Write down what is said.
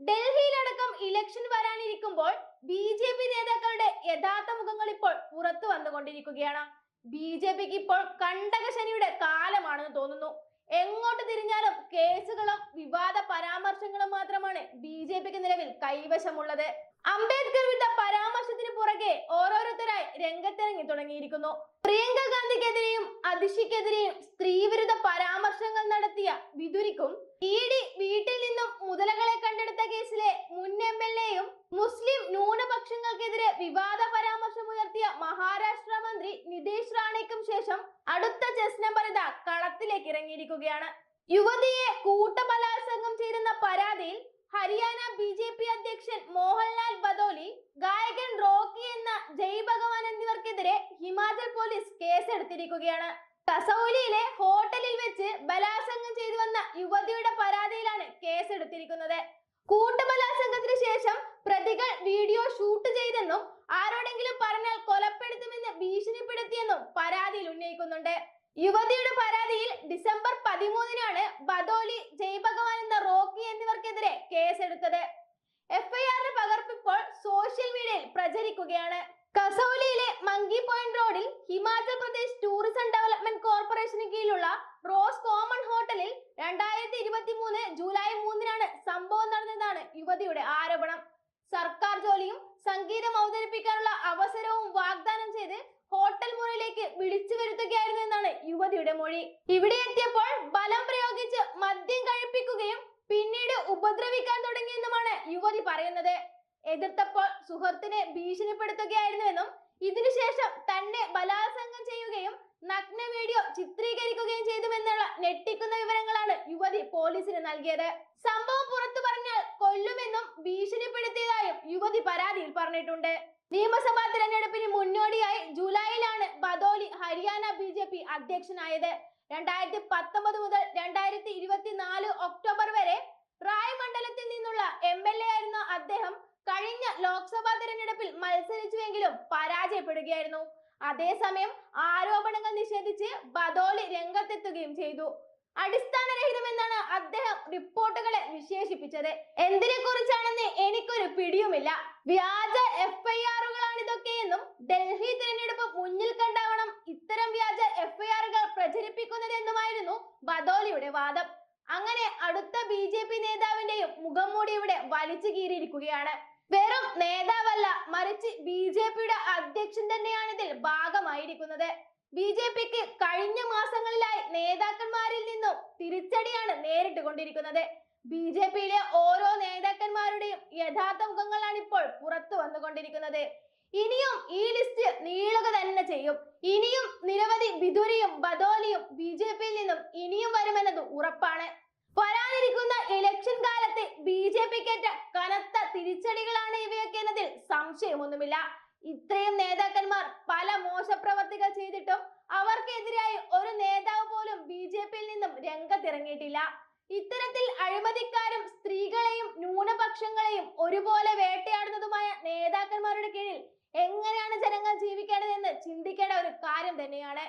ഡൽഹിയിലടക്കം election വരാനിരിക്കുമ്പോൾ B J P നേതാക്കളുടെ യഥാർത്ഥ മുഖങ്ങൾ ഇപ്പോൾ പുറത്തു വന്നുകൊണ്ടിരിക്കുകയാണ്. ബി ജെ പിക്ക് ഇപ്പോൾ കണ്ടകശനിയുടെ കാലമാണെന്ന് തോന്നുന്നു. എങ്ങോട്ട് തിരിഞ്ഞാലും കേസുകളും വിവാദ പരാമർശങ്ങളും മാത്രമാണ് ബി ജെ പിക്ക് നിലവിൽ കൈവശമുള്ളത്. അംബേദ്കർ വിട്ട പരാമർശത്തിന് പുറകെ ഓരോരുത്തരായി രംഗത്തിറങ്ങി തുടങ്ങിയിരിക്കുന്നു. പ്രിയങ്ക ഗാന്ധിക്കെതിരെയും അതിഷിക്കെതിരെയും സ്ത്രീവിരുദ്ധ പരാമർശങ്ങൾ നടത്തിയ വിതുരിക്കും. ഇ വീട്ടിൽ ശേഷം അടുത്ത ചെസ് നമ്പർ ഇതാ കളത്തിലേക്ക് ഇറങ്ങിയിരിക്കുകയാണ്. യുവതിയെ കൂട്ടബലാത്സംഗം ചെയ്തെന്ന പരാതിയിൽ ഹരിയാന ബി ജെ പി അധ്യക്ഷൻ മോഹൻലാൽ ബദോലി ഗായകൻ റോക്കി എന്ന ജയ് ഭഗവാൻ എന്നിവർക്കെതിരെ ഹിമാചൽ പോലീസ് കേസെടുത്തിരിക്കുകയാണ്. കസൌലിയിലെ ഹോട്ടലിൽ വെച്ച് ബലാത്സംഗം ചെയ്തു വന്ന യുവതിയുടെ പരാതിയിലാണ് ഉന്നയിക്കുന്നുണ്ട് യുവതിയുടെ പരാതിയിൽ ഡിസംബർ പതിമൂന്നിനാണ് ബദോലി ജയ് ഭഗവാൻ എന്ന റോക്കി എന്നിവർക്കെതിരെ കേസെടുത്തത്. എഫ്ഐആറിന്റെ പകർപ്പിപ്പോൾ സോഷ്യൽ മീഡിയയിൽ പ്രചരിക്കുകയാണ്. കസൌലിയിലെ മങ്കി പോയിന്റ് റോഡിൽ ഹിമാചൽ പ്രദേശ് ടൂറിസം ഡെവലപ്മെന്റ് കോർപ്പറേഷന് കീഴിലുള്ള റോസ് കോമൺ ഹോട്ടലിൽ രണ്ടായിരത്തി ഇരുപത്തി മൂന്ന് ജൂലൈ മൂന്നിനാണ് സംഭവം നടന്നതാണ് യുവതിയുടെ ആരോപണം. സർക്കാർ ജോലിയും സംഗീതം അവതരിപ്പിക്കാനുള്ള മൊഴി ഇവിടെ എത്തിയപ്പോൾ ബലം പ്രയോഗിച്ച് മദ്യം കഴിപ്പിക്കുകയും പിന്നീട് ഉപദ്രവിക്കാൻ തുടങ്ങിയെന്നുമാണ് യുവതി പറയുന്നത്. എതിർത്തപ്പോൾ സുഹൃത്തിനെ ഭീഷണിപ്പെടുത്തുകയായിരുന്നുവെന്നും ഇതിനുശേഷം തന്നെ ബലാത്സംഗം ചെയ്യുകയും നഗ്ന വീഡിയോ ചിത്രീകരിക്കുകയും ചെയ്തുവെന്നുള്ള ഞെട്ടിക്കുന്ന വിവരങ്ങളാണ് യുവതി പോലീസിന് നൽകിയത്. സംഭവം പുറത്തു പറഞ്ഞാൽ കൊല്ലുമെന്നും ഭീഷണിപ്പെടുത്തിയതായും യുവതി പരാതിയിൽ പറഞ്ഞിട്ടുണ്ട്. നിയമസഭാ തിരഞ്ഞെടുപ്പിന് മുന്നോടിയായി ജൂലൈയിലാണ് Badoli Haryana B J P അധ്യക്ഷനായത്. രണ്ടായിരത്തി പത്തൊമ്പത് മുതൽ രണ്ടായിരത്തി ഇരുപത്തിനാല് ഒക്ടോബർ വരെ റായ് മണ്ഡലത്തിൽ നിന്നുള്ള എം എൽ എ ആയിരുന്ന അദ്ദേഹം. കഴിഞ്ഞ ലോക്സഭാ തിരഞ്ഞെടുപ്പിൽ മത്സരിച്ചുവെങ്കിലും പരാജയപ്പെടുകയായിരുന്നു. അതേസമയം ആരോപണങ്ങൾ നിഷേധിച്ച് ബദോലി രംഗത്തെത്തുകയും ചെയ്തു. അടിസ്ഥാനരഹിതമെന്നാണ് അദ്ദേഹം റിപ്പോർട്ടുകളെ വിശേഷിപ്പിച്ചത്. എന്തിനെ കുറിച്ചാണെന്ന് എനിക്കൊരു പിടിയുമില്ല. വ്യാജ എഫ് ഇതൊക്കെയെന്നും ഡൽഹി തിരഞ്ഞെടുപ്പ് മുന്നിൽ കണ്ടാവണം ഇത്തരം വ്യാജ എഫ്ഐആറുകൾ പ്രചരിപ്പിക്കുന്നതെന്നുമായിരുന്നു ബദോലിയുടെ വാദം. അങ്ങനെ അടുത്ത ബി ജെ പി നേതാവിന്റെയും മുഖംമൂടി ഇവിടെ വലിച്ചു കീറിയിരിക്കുകയാണ്. വെറും നേതാവല്ല മറിച്ച് ബി ജെ പിയുടെ അധ്യക്ഷൻ തന്നെയാണ് ഇതിൽ ഭാഗമായിരിക്കുന്നത്. ബി ജെ പിക്ക് കഴിഞ്ഞ മാസങ്ങളിലായി നേതാക്കന്മാരിൽ നിന്നും തിരിച്ചടിയാണ് നേരിട്ട് കൊണ്ടിരിക്കുന്നത് ബി ജെ പിയിലെ ഓരോ നേതാക്കന്മാരുടെയും യഥാർത്ഥ മുഖങ്ങളാണ് ഇപ്പോൾ പുറത്തു വന്നുകൊണ്ടിരിക്കുന്നത്. ഇനിയും ഈ ലിസ്റ്റ് നീളുക തന്നെ ചെയ്യും. ഇനിയും നിരവധി ബിദുരിയും ബദോലിയും ബി ജെ പിയിൽ നിന്നും ഇനിയും വരുമെന്നത് ഉറപ്പാണ്. വരാനിരിക്കുന്ന ഇലക്ഷൻ കാലത്ത് ബി ജെ പിക്കേറ്റ കനത്ത തിരിച്ചടികളാണ് ഇവയൊക്കെ എന്നതിൽ സംശയമൊന്നുമില്ല. ഇത്രയും നേതാക്കന്മാർ പല മോശപ്രവർത്തികൾ ചെയ്തിട്ടും അവർക്കെതിരായി ഒരു നേതാവ് പോലും ബി ജെ പിയിൽ നിന്നും രംഗത്തിറങ്ങിയിട്ടില്ല. ഇത്തരത്തിൽ അഴിമതിക്കാരും സ്ത്രീകളെയും ന്യൂനപക്ഷങ്ങളെയും ഒരുപോലെ വേട്ടയാടുന്നതുമായ നേതാക്കന്മാരുടെ കീഴിൽ എങ്ങനെയാണ് ജനങ്ങൾ ജീവിക്കേണ്ടതെന്ന് ചിന്തിക്കേണ്ട ഒരു കാര്യം തന്നെയാണ്